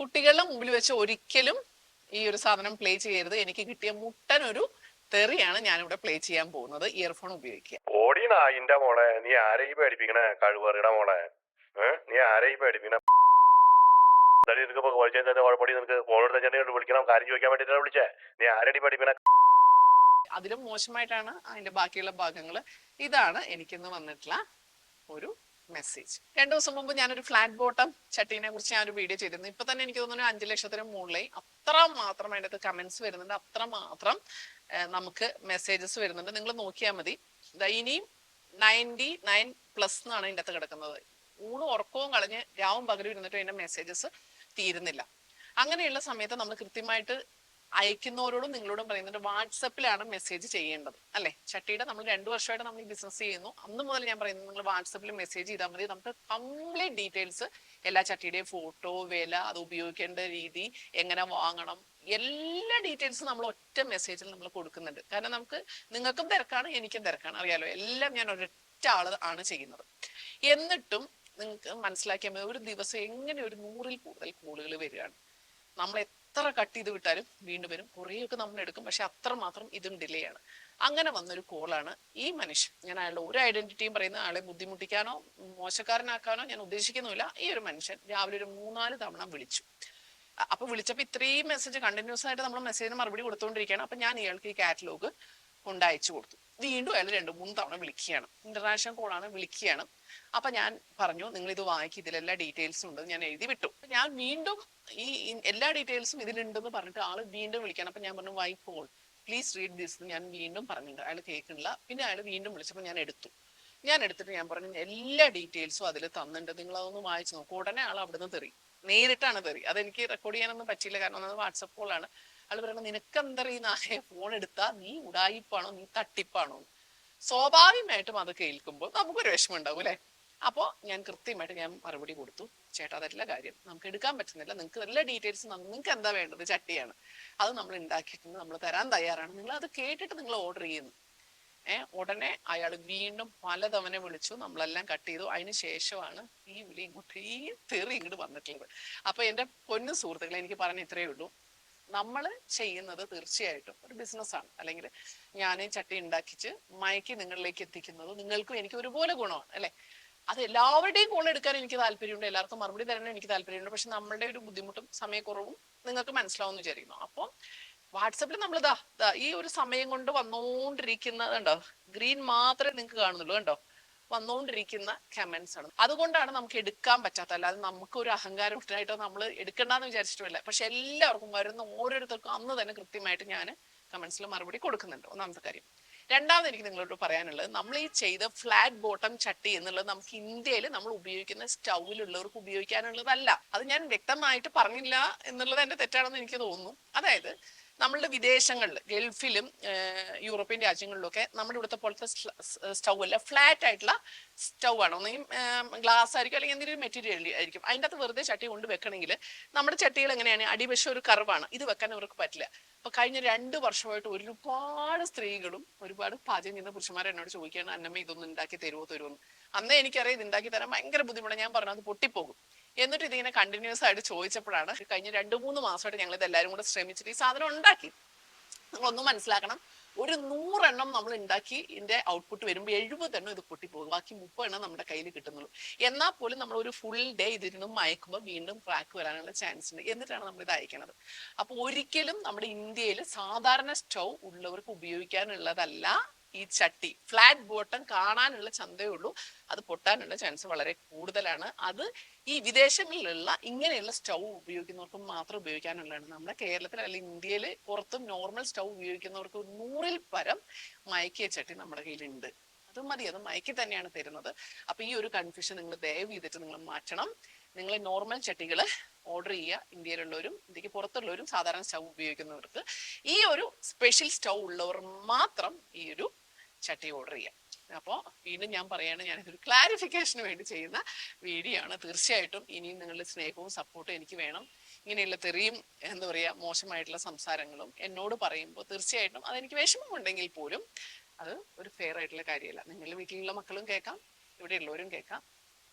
കുട്ടികളുടെ മുമ്പിൽ വെച്ച് ഒരിക്കലും ഈ ഒരു സാധനം പ്ലേ ചെയ്യരുത്. എനിക്ക് കിട്ടിയ മുട്ടൻ ഒരു തെറിയാണ് ഞാനിവിടെ പ്ലേ ചെയ്യാൻ പോകുന്നത്. ഇയർഫോൺ ഉപയോഗിക്കുക. ഓടി നായിന്റെ മോളെ. നീ ആരെയും പേടിപ്പിക്കണേ? കഴിവറിയുടെ മോളെ? നീ ആരെയും പേടിപ്പിക്കണേ? നിനക്ക് കോളേജിൽ ചെന്ന് നിനക്ക് ഫോൺ എടുത്ത് വിളിക്കണം. കാര്യം ചോദിക്കാൻ വേണ്ടിട്ടാണ് വിളിച്ചേ. നീ ആരെയും പഠിപ്പിക്കണ അതിലും മോശമായിട്ടാണ് അതിന്റെ ബാക്കിയുള്ള ഭാഗങ്ങൾ ഇതാണ് എനിക്കിന്ന് വന്നിട്ടുള്ള ഒരു മെസ്സേജ് രണ്ടു ദിവസം മുമ്പ് ഞാനൊരു ഫ്ലാറ്റ് ബോട്ടം ചട്ടീനെ കുറിച്ച് ഞാൻ ഒരു വീഡിയോ ചെയ്തിരുന്നു. ഇപ്പൊ തന്നെ എനിക്ക് തോന്നുന്നു അഞ്ചു ലക്ഷത്തിന് മുകളിലായി അത്ര മാത്രം അതിന്റെ അകത്ത് കമന്റ്സ് വരുന്നുണ്ട്. അത്ര മാത്രം നമുക്ക് മെസ്സേജസ് വരുന്നുണ്ട്. നിങ്ങൾ നോക്കിയാൽ മതി. ഇനിയും നയന്റി നയൻ പ്ലസ് എന്നാണ് ഇതിന്റെ അകത്ത് കിടക്കുന്നത്. ഊണും ഉറക്കവും കളഞ്ഞ് രാവും പകലും ഇരുന്നിട്ടും അതിന്റെ മെസ്സേജസ് തീരുന്നില്ല. അങ്ങനെയുള്ള സമയത്ത് നമ്മൾ കൃത്യമായിട്ട് അയക്കുന്നവരോടും നിങ്ങളോടും പറയുന്നുണ്ട് വാട്സപ്പിലാണ് മെസ്സേജ് ചെയ്യേണ്ടത്. അല്ലെ? ചട്ടിയുടെ നമ്മൾ രണ്ടു വർഷമായിട്ട് നമ്മൾ ബിസിനസ് ചെയ്യുന്നു. അന്ന് മുതൽ ഞാൻ പറയുന്നത് നിങ്ങൾ വാട്സപ്പിൽ മെസ്സേജ് ചെയ്താൽ മതി. നമുക്ക് കംപ്ലീറ്റ് ഡീറ്റെയിൽസ് എല്ലാ ചട്ടിയുടെയും ഫോട്ടോ വില അത് ഉപയോഗിക്കേണ്ട രീതി എങ്ങനെ വാങ്ങണം എല്ലാ ഡീറ്റെയിൽസും നമ്മൾ ഒറ്റ മെസ്സേജിൽ നമ്മൾ കൊടുക്കുന്നുണ്ട്. കാരണം നമുക്ക് നിങ്ങൾക്കും തിരക്കാണ് എനിക്കും തിരക്കാണ്. അറിയാലോ എല്ലാം ഞാൻ ഒരൊറ്റ ആൾ ആണ് ചെയ്യുന്നത്. എന്നിട്ടും നിങ്ങൾക്ക് മനസ്സിലാക്കിയാൽ മതി. ഒരു ദിവസം എങ്ങനെ ഒരു നൂറിൽ കൂടുതൽ കോളുകൾ വരികയാണ്. നമ്മൾ എത്ര കട്ട് ചെയ്ത് വിട്ടാലും വീണ്ടും വരും. കുറേയൊക്കെ നമ്മൾ എടുക്കും. പക്ഷെ അത്ര മാത്രം ഇതും ഡിലേ ആണ്. അങ്ങനെ വന്നൊരു കോളാണ് ഈ മനുഷ്യൻ. ഞാൻ അയാളുടെ ഒരു ഐഡന്റിറ്റിയും പറയുന്ന ആളെ ബുദ്ധിമുട്ടിക്കാനോ മോശക്കാരനാക്കാനോ ഞാൻ ഉദ്ദേശിക്കുന്നില്ല ഈ ഒരു മനുഷ്യൻ രാവിലെ ഒരു മൂന്നാൽ തവണ വിളിച്ചു. അപ്പൊ വിളിച്ചപ്പോ ഇത്രയും മെസ്സേജ് കണ്ടിന്യൂസ് ആയിട്ട് നമ്മൾ മെസ്സേജിന് മറുപടി കൊടുത്തുകൊണ്ടിരിക്കുകയാണ് അപ്പൊ ഞാൻ ഇയാൾക്ക് ഈ കാറ്റലോഗ് കൊണ്ടയച്ചു കൊടുത്തു. വീണ്ടും അയാൾ രണ്ട് മൂന്ന് തവണ വിളിക്കുകയാണ്. ഇന്റർനാഷണൽ കോളാണ് വിളിക്കുകയാണ്. അപ്പൊ ഞാൻ പറഞ്ഞു നിങ്ങൾ ഇത് വായിക്കും ഇതിലെല്ലാ ഡീറ്റെയിൽസും ഉണ്ട് ഞാൻ എഴുതി വിട്ടു. ഞാൻ വീണ്ടും ഈ എല്ലാ ഡീറ്റെയിൽസും ഇതിലുണ്ടെന്ന് പറഞ്ഞിട്ട് ആൾ വീണ്ടും വിളിക്കണം അപ്പൊ ഞാൻ പറഞ്ഞു why call? Please read this ഞാൻ വീണ്ടും പറഞ്ഞിട്ടുണ്ട്. അയാൾ കേൾക്കണില്ല പിന്നെ അയാൾ വീണ്ടും വിളിച്ചപ്പോൾ ഞാൻ എടുത്തു. ഞാൻ എടുത്തിട്ട് ഞാൻ പറഞ്ഞു എല്ലാ ഡീറ്റെയിൽസും അതിൽ തന്നിട്ടുണ്ട്. നിങ്ങൾ അതൊന്ന് വായിച്ചു നോക്കും. ഉടനെ ആൾ അവിടുന്ന് തെറി. നേരിട്ടാണ് തെറി. അതെനിക്ക് റെക്കോർഡ് ചെയ്യാനൊന്നും പറ്റിയില്ല. കാരണം അത് വാട്സപ്പ് കോളാണ്. ആൾ പറയണം നിനക്ക് എന്താ ഈ ഫോൺ എടുത്താ? നീ ഉടായിപ്പാണോ? നീ തട്ടിപ്പാണോ? സ്വാഭാവികമായിട്ടും അത് കേൾക്കുമ്പോൾ നമുക്കൊരു വിഷമം ഉണ്ടാവും അല്ലെ? അപ്പോ ഞാൻ കൃത്യമായിട്ട് ഞാൻ മറുപടി കൊടുത്തു. ചേട്ടാ അതല്ല കാര്യം. നമുക്ക് എടുക്കാൻ പറ്റുന്നില്ല. നിങ്ങൾക്ക് എല്ലാ ഡീറ്റെയിൽസും നിങ്ങൾക്ക് എന്താ വേണ്ടത്? ചട്ടിയാണ്. അത് നമ്മൾ ഉണ്ടാക്കിയിട്ടുണ്ട്. നമ്മൾ തരാൻ തയ്യാറാണ്. നിങ്ങൾ അത് കേട്ടിട്ട് നിങ്ങൾ ഓർഡർ ചെയ്യുന്നു. ഏഹ് ഉടനെ അയാൾ വീണ്ടും പലതവണ വിളിച്ചു. നമ്മളെല്ലാം കട്ട് ചെയ്തു. അതിന് ശേഷമാണ് ഈ വിളി ഇങ്ങോട്ട് ഈ തെറി ഇങ്ങോട്ട് വന്നിട്ടുള്ളത്. അപ്പൊ എന്റെ പൊന്നു സുഹൃത്തുക്കളെ എനിക്ക് പറഞ്ഞ ഇത്രയേ ഉള്ളൂ. നമ്മൾ ചെയ്യുന്നത് തീർച്ചയായിട്ടും ഒരു ബിസിനസ്സാണ് അല്ലെങ്കിൽ ഞാൻ ചട്ടി ഉണ്ടാക്കിച്ച് മയക്കി നിങ്ങളിലേക്ക് എത്തിക്കുന്നത് നിങ്ങൾക്കും എനിക്ക് ഒരുപോലെ ഗുണമാണ് അല്ലെ? അത് എല്ലാവരുടെയും കോൾ എടുക്കാൻ എനിക്ക് താല്പര്യമുണ്ട്. എല്ലാവർക്കും മറുപടി തരാനും എനിക്ക് താല്പര്യമുണ്ട്. പക്ഷെ നമ്മളുടെ ഒരു ബുദ്ധിമുട്ടും സമയക്കുറവും നിങ്ങൾക്ക് മനസ്സിലാവുമെന്ന് വിചാരിക്കുന്നു. അപ്പോൾ വാട്സപ്പിൽ നമ്മൾ ദാ ഈ ഒരു സമയം കൊണ്ട് വന്നുകൊണ്ടിരിക്കുന്നത് കണ്ടോ? ഗ്രീൻ മാത്രമേ നിങ്ങൾക്ക് കാണുന്നുള്ളൂ കണ്ടോ? വന്നുകൊണ്ടിരിക്കുന്ന കമന്റ്സ് ആണ്. അതുകൊണ്ടാണ് നമുക്ക് എടുക്കാൻ പറ്റാത്ത അല്ലാതെ നമുക്ക് ഒരു അഹങ്കാരം ഇട്ടായിട്ടോ നമ്മൾ എടുക്കണ്ടെന്ന് വിചാരിച്ചിട്ടുമില്ല. പക്ഷെ എല്ലാവർക്കും വരുന്ന ഓരോരുത്തർക്കും അന്ന് തന്നെ കൃത്യമായിട്ട് ഞാൻ കമന്റ്സിൽ മറുപടി കൊടുക്കുന്നുണ്ട്. ഒന്നാമത്തെ കാര്യം. രണ്ടാമത് എനിക്ക് നിങ്ങളോട് പറയാനുള്ളത് നമ്മൾ ഈ ചെയ്ത ഫ്ലാറ്റ് ബോട്ടം ചട്ടി എന്നുള്ളത് നമുക്ക് ഇന്ത്യയിൽ നമ്മൾ ഉപയോഗിക്കുന്ന സ്റ്റൗവിലുള്ളവർക്ക് ഉപയോഗിക്കാനുള്ളതല്ല. അത് ഞാൻ വ്യക്തമായിട്ട് പറഞ്ഞില്ല എന്നുള്ളത് എന്റെ തെറ്റാണെന്ന് എനിക്ക് തോന്നുന്നു. അതായത് നമ്മളുടെ വിദേശങ്ങളിൽ ഗൾഫിലും യൂറോപ്യൻ രാജ്യങ്ങളിലൊക്കെ നമ്മുടെ ഇവിടുത്തെ പോലത്തെ സ്റ്റൗ അല്ല ഫ്ലാറ്റ് ആയിട്ടുള്ള സ്റ്റൗ ആണ്. ഒന്നെങ്കിൽ ഗ്ലാസ് ആയിരിക്കും അല്ലെങ്കിൽ എന്തെങ്കിലും മെറ്റീരിയൽ ആയിരിക്കും. അതിന്റെ അകത്ത് വെറുതെ ചട്ടി കൊണ്ട് വെക്കണമെങ്കിൽ നമ്മുടെ ചട്ടികൾ എങ്ങനെയാണ്? അടിവശം ഒരു കർവാണ്. ഇത് വെക്കാൻ അവർക്ക് പറ്റില്ല. അപ്പൊ കഴിഞ്ഞ രണ്ട് വർഷമായിട്ട് ഒരുപാട് സ്ത്രീകളും ഒരുപാട് പാചകം ചെയ്യുന്ന പുരുഷന്മാരെ എന്നോട് ചോദിക്കുകയാണ് അന്നമ്മ ഇതൊന്നും ഉണ്ടാക്കി തരുമോ തരുമോ? അന്നേ എനിക്കറിയാം ഇത് ഉണ്ടാക്കി തരാൻ ഭയങ്കര ബുദ്ധിമുട്ടാണ്. ഞാൻ പറഞ്ഞു അത് പൊട്ടിപ്പോകും. എന്നിട്ട് ഇതിങ്ങനെ കണ്ടിന്യൂസ് ആയിട്ട് ചോദിച്ചപ്പോഴാണ് കഴിഞ്ഞ രണ്ട് മൂന്ന് മാസമായിട്ട് ഞങ്ങൾ ഇത് എല്ലാവരും കൂടെ ശ്രമിച്ചിട്ട് ഈ സാധനം ഉണ്ടാക്കി. നിങ്ങളൊന്നും മനസ്സിലാക്കണം. ഒരു നൂറെണ്ണം നമ്മൾ ഉണ്ടാക്കി ഇതിന്റെ ഔട്ട്പുട്ട് വരുമ്പോൾ എഴുപതെണ്ണം ഇത് പൊട്ടിപ്പോകും. ബാക്കി മുപ്പതെണ്ണം നമ്മുടെ കയ്യിൽ കിട്ടുന്നുള്ളൂ. എന്നാൽ പോലും നമ്മൾ ഒരു ഫുൾ ഡേ ഇതിരുന്ന് മയക്കുമ്പോൾ വീണ്ടും ക്രാക്ക് വരാനുള്ള ചാൻസ് ഉണ്ട്. എന്നിട്ടാണ് നമ്മൾ ഇത് അയക്കുന്നത് അപ്പൊ ഒരിക്കലും നമ്മുടെ ഇന്ത്യയിൽ സാധാരണ സ്റ്റൗ ഉള്ളവർക്ക് ഉപയോഗിക്കാനുള്ളതല്ല. ഈ ചട്ടി. ഫ്ലാറ്റ് ബോട്ടം കാണാനുള്ള ചന്തയേ ഉള്ളൂ അത് പൊട്ടാനുള്ള ചാൻസ് വളരെ കൂടുതലാണ്. അത് ഈ വിദേശങ്ങളിലുള്ള ഇങ്ങനെയുള്ള സ്റ്റൗ ഉപയോഗിക്കുന്നവർക്ക് മാത്രം ഉപയോഗിക്കാനുള്ളതാണ്. നമ്മുടെ കേരളത്തിൽ അല്ലെങ്കിൽ ഇന്ത്യയിൽ പുറത്തും നോർമൽ സ്റ്റൗ ഉപയോഗിക്കുന്നവർക്ക് നൂറിൽ പരം മയക്കിയ ചട്ടി നമ്മുടെ കയ്യിലുണ്ട്. അത് മതി അത് മയക്കി തന്നെയാണ് തരുന്നത്. അപ്പൊ ഈ ഒരു കൺഫ്യൂഷൻ നിങ്ങൾ ദയവ് ചെയ്തിട്ട് നിങ്ങൾ മാറ്റണം. നിങ്ങൾ നോർമൽ ചട്ടികൾ ഓർഡർ ചെയ്യുക. ഇന്ത്യയിലുള്ളവരും ഇന്ത്യയ്ക്ക് പുറത്തുള്ളവരും സാധാരണ സ്റ്റൗ ഉപയോഗിക്കുന്നവർക്ക്. ഈ ഒരു സ്പെഷ്യൽ സ്റ്റൗ ഉള്ളവർ മാത്രം ഈ ഒരു ചട്ടി ഓർഡർ ചെയ്യാം. അപ്പോൾ വീണ്ടും ഞാൻ പറയാണ് ഞാനിതൊരു ക്ലാരിഫിക്കേഷന് വേണ്ടി ചെയ്യുന്ന വീഡിയോ ആണ്. തീർച്ചയായിട്ടും ഇനിയും നിങ്ങളുടെ സ്നേഹവും സപ്പോർട്ടും എനിക്ക് വേണം. ഇങ്ങനെയുള്ള തെറിയും എന്താ പറയുക മോശമായിട്ടുള്ള സംസാരങ്ങളും എന്നോട് പറയുമ്പോൾ തീർച്ചയായിട്ടും അതെനിക്ക് വിഷമമുണ്ടെങ്കിൽ പോലും അത് ഒരു ഫെയർ ആയിട്ടുള്ള കാര്യമല്ല. നിങ്ങളുടെ വീട്ടിലുള്ള മക്കളും കേൾക്കാം ഇവിടെയുള്ളവരും കേൾക്കാം.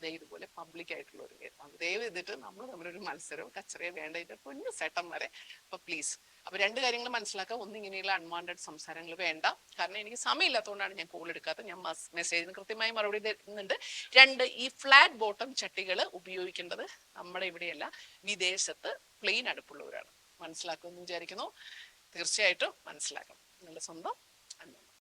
ദേ ഇതുപോലെ പബ്ലിക് ആയിട്ടുള്ളവരും കേൾക്കാം. ദയവ് ചെയ്തിട്ട് നമ്മൾ തമ്മിലൊരു മത്സരവും കച്ചറയോ വേണ്ട ഇതിന്റെ കുഞ്ഞു സെട്ടം വരെ അപ്പോൾ പ്ലീസ് അപ്പൊ രണ്ട് കാര്യങ്ങൾ മനസ്സിലാക്കുക ഒന്ന് ഇങ്ങനെയുള്ള അൺവാണ്ടഡ് സംസാരങ്ങൾ വേണ്ട. കാരണം എനിക്ക് സമയമില്ലാത്തതുകൊണ്ടാണ് ഞാൻ കോൾ എടുക്കാത്തത്. ഞാൻ മെസ്സേജിന് കൃത്യമായി മറുപടി തരുന്നുണ്ട് രണ്ട് ഈ ഫ്ലാറ്റ് ബോട്ടം ചട്ടികൾ ഉപയോഗിക്കേണ്ടത് നമ്മുടെ ഇവിടെയല്ല വിദേശത്ത് പ്ലെയിൻ അടുപ്പുള്ളവരാണ്. മനസ്സിലാക്കുമെന്ന് വിചാരിക്കുന്നു. തീർച്ചയായിട്ടും മനസ്സിലാക്കണം. നിങ്ങളുടെ സ്വന്തം